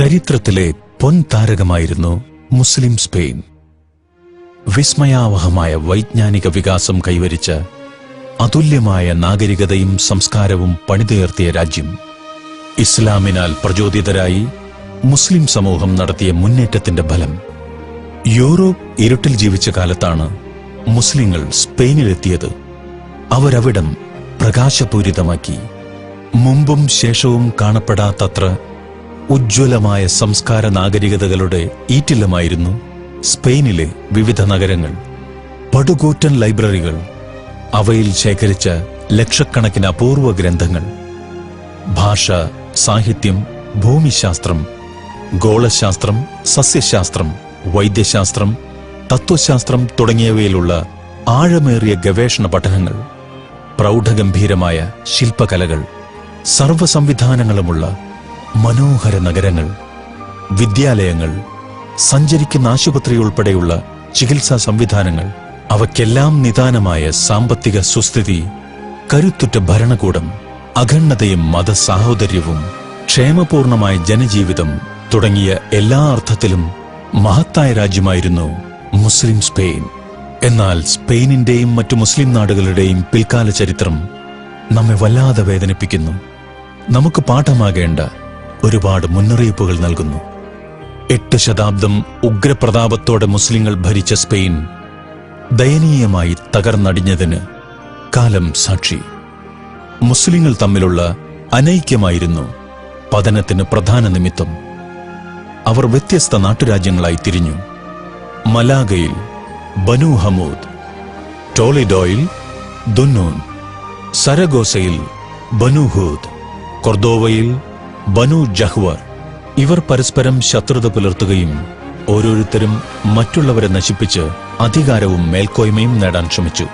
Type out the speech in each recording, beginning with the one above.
ചരിത്രത്തിലെ പൊൻതാരകമായിരുന്നു മുസ്ലിം സ്പെയിൻ. വിസ്മയാവഹമായ വൈജ്ഞാനിക വികാസം കൈവരിച്ച അതുല്യമായ നാഗരികതയും സംസ്കാരവും പണിതുയർത്തിയ രാജ്യം. ഇസ്ലാമിനാൽ പ്രചോദിതരായി മുസ്ലിം സമൂഹം നടത്തിയ മുന്നേറ്റത്തിന്റെ ഫലം. യൂറോപ്പ് ഇരുട്ടിൽ ജീവിച്ച കാലത്താണ് മുസ്ലിങ്ങൾ സ്പെയിനിലെത്തിയത്. അവരവിടം പ്രകാശപൂരിതമാക്കി. മുമ്പും ശേഷവും കാണപ്പെടാത്തത്ര ഉജ്ജ്വലമായ സംസ്കാര നാഗരികതകളുടെ ഈറ്റില്ലമായിരുന്നു സ്പെയിനിലെ വിവിധ നഗരങ്ങൾ. പടുകൂറ്റൻ ലൈബ്രറികൾ അവയിൽ ശേഖരിച്ച ലക്ഷക്കണക്കിന് അപൂർവ ഗ്രന്ഥങ്ങൾ. ഭാഷ സാഹിത്യം ഭൂമിശാസ്ത്രം ഗോളശാസ്ത്രം സസ്യശാസ്ത്രം വൈദ്യശാസ്ത്രം തത്വശാസ്ത്രം തുടങ്ങിയവയിലുള്ള ആഴമേറിയ ഗവേഷണ പഠനങ്ങൾ. പ്രൗഢഗംഭീരമായ ശില്പകലകൾ സർവസംവിധാനങ്ങളുമുള്ള മനോഹര നഗരങ്ങൾ വിദ്യാലയങ്ങൾ സഞ്ചരിക്കുന്ന ആശുപത്രി ഉൾപ്പെടെയുള്ള ചികിത്സാ സംവിധാനങ്ങൾ അവയ്ക്കെല്ലാം നിദാനമായ സാമ്പത്തിക സുസ്ഥിതി കരുത്തുറ്റ ഭരണകൂടം അഖണ്ഡതയും മതസാഹോദര്യവും ക്ഷേമപൂർണമായ ജനജീവിതം തുടങ്ങിയ എല്ലാ അർത്ഥത്തിലും മഹത്തായ രാജ്യമായിരുന്നു മുസ്ലിം സ്പെയിൻ. എന്നാൽ സ്പെയിനിന്റെയും മറ്റു മുസ്ലിം നാടുകളുടെയും പിൽക്കാല ചരിത്രം നമ്മെ വല്ലാതെ വേദനിപ്പിക്കുന്നു. നമുക്ക് പാഠമാകേണ്ട ഒരുപാട് മുന്നറിയിപ്പുകൾ നൽകുന്നു. എട്ട് ശതാബ്ദം ഉഗ്രപ്രതാപത്തോടെ മുസ്ലിങ്ങൾ ഭരിച്ച സ്പെയിൻ ദയനീയമായി തകർന്നടിഞ്ഞതിന് കാലം സാക്ഷി. മുസ്ലിങ്ങൾ തമ്മിലുള്ള അനൈക്യമായിരുന്നു പതനത്തിന് പ്രധാന നിമിത്തം. അവർ വ്യത്യസ്ത നാട്ടുരാജ്യങ്ങളായി തിരിഞ്ഞു. മലാഗയിൽ ബനു ഹമൂദ് ടോളിഡോയിൽ ദുന്നൂൻ സരഗോസയിൽ ബനുഹൂദ് കൊർദോവയിൽ ബനു ജഹ്വർ. ഇവർ പരസ്പരം ശത്രുത പുലർത്തുകയും ഓരോരുത്തരും മറ്റുള്ളവരെ നശിപ്പിച്ച് അധികാരവും മേൽക്കോയ്മയും നേടാൻ ശ്രമിച്ചു.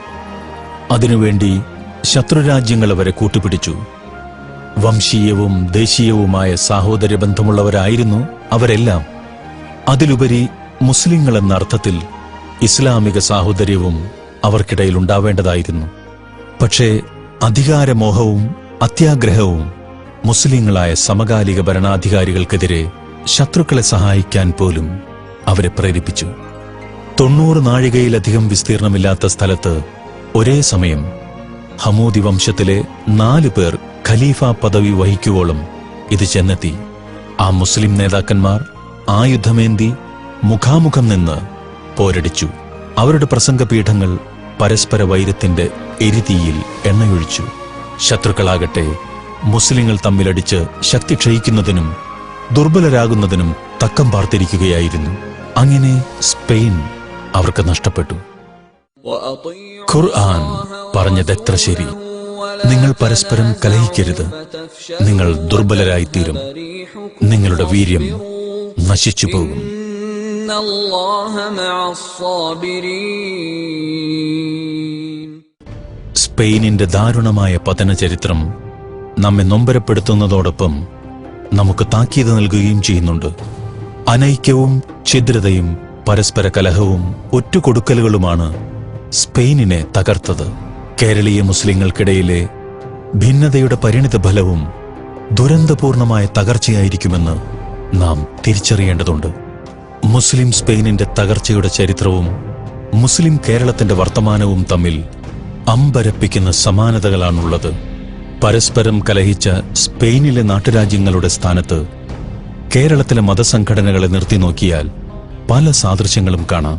അതിനുവേണ്ടി ശത്രുരാജ്യങ്ങൾ അവരെ കൂട്ടുപിടിച്ചു. വംശീയവും ദേശീയവുമായ സാഹോദര്യ ബന്ധമുള്ളവരായിരുന്നു അവരെല്ലാം. അതിലുപരി മുസ്ലിങ്ങൾ എന്ന അർത്ഥത്തിൽ ഇസ്ലാമിക സാഹോദര്യവും അവർക്കിടയിൽ ഉണ്ടാവേണ്ടതായിരുന്നു. പക്ഷേ അധികാരമോഹവും അത്യാഗ്രഹവും മുസ്ലിങ്ങളായ സമകാലിക ഭരണാധികാരികൾക്കെതിരെ ശത്രുക്കളെ സഹായിക്കാൻ പോലും അവരെ പ്രേരിപ്പിച്ചു. തൊണ്ണൂറ് നാഴികയിലധികം വിസ്തീർണമില്ലാത്ത സ്ഥലത്ത് ഒരേ സമയം ഹമൂദി വംശത്തിലെ നാല് പേർ ഖലീഫ പദവി വഹിക്കുവോളം ഇത് ചെന്നെത്തി. ആ മുസ്ലിം നേതാക്കന്മാർ ആയുധമേന്തി മുഖാമുഖം നിന്ന് പോരടിച്ചു. അവരുടെ പ്രസംഗപീഠങ്ങൾ പരസ്പര വൈരത്തിന്റെ എരിതീയിൽ എണ്ണയൊഴിച്ചു. ശത്രുക്കളാകട്ടെ മുസ്ലിങ്ങൾ തമ്മിലടിച്ച് ശക്തി ക്ഷയിക്കുന്നതിനും ദുർബലരാകുന്നതിനും തക്കം പാർത്തിരിക്കുകയായിരുന്നു. അങ്ങനെ സ്പെയിൻ അവർക്ക് നഷ്ടപ്പെട്ടു. ഖുർആൻ പറഞ്ഞതെത്ര ശരി? നിങ്ങൾ പരസ്പരം കലഹിക്കരുത്. നിങ്ങൾ ദുർബലരായിത്തീരും. നിങ്ങളുടെ വീര്യം നശിച്ചു പോകും. സ്പെയിനിന്റെ ദാരുണമായ പതന ചരിത്രം നമ്മെ നൊമ്പരപ്പെടുത്തുന്നതോടൊപ്പം നമുക്ക് താക്കീത് നൽകുകയും ചെയ്യുന്നുണ്ട്. അനൈക്യവും ഛിദ്രതയും പരസ്പര കലഹവും ഒറ്റുകൊടുക്കലുകളുമാണ് സ്പെയിനിനെ തകർത്തത്. കേരളീയ മുസ്ലിങ്ങൾക്കിടയിലെ ഭിന്നതയുടെ പരിണിത ഫലവും ദുരന്തപൂർണമായ തകർച്ചയായിരിക്കുമെന്ന് നാം തിരിച്ചറിയേണ്ടതുണ്ട്. മുസ്ലിം സ്പെയിനിന്റെ തകർച്ചയുടെ ചരിത്രവും മുസ്ലിം കേരളത്തിന്റെ വർത്തമാനവും തമ്മിൽ അമ്പരപ്പിക്കുന്ന സമാനതകളാണുള്ളത്. പരസ്പരം കലഹിച്ച സ്പെയിനിലെ നാട്ടുരാജ്യങ്ങളുടെ സ്ഥാനത്ത് കേരളത്തിലെ മതസംഘടനകളെ നിർത്തി നോക്കിയാൽ പല സാദൃശ്യങ്ങളും കാണാം.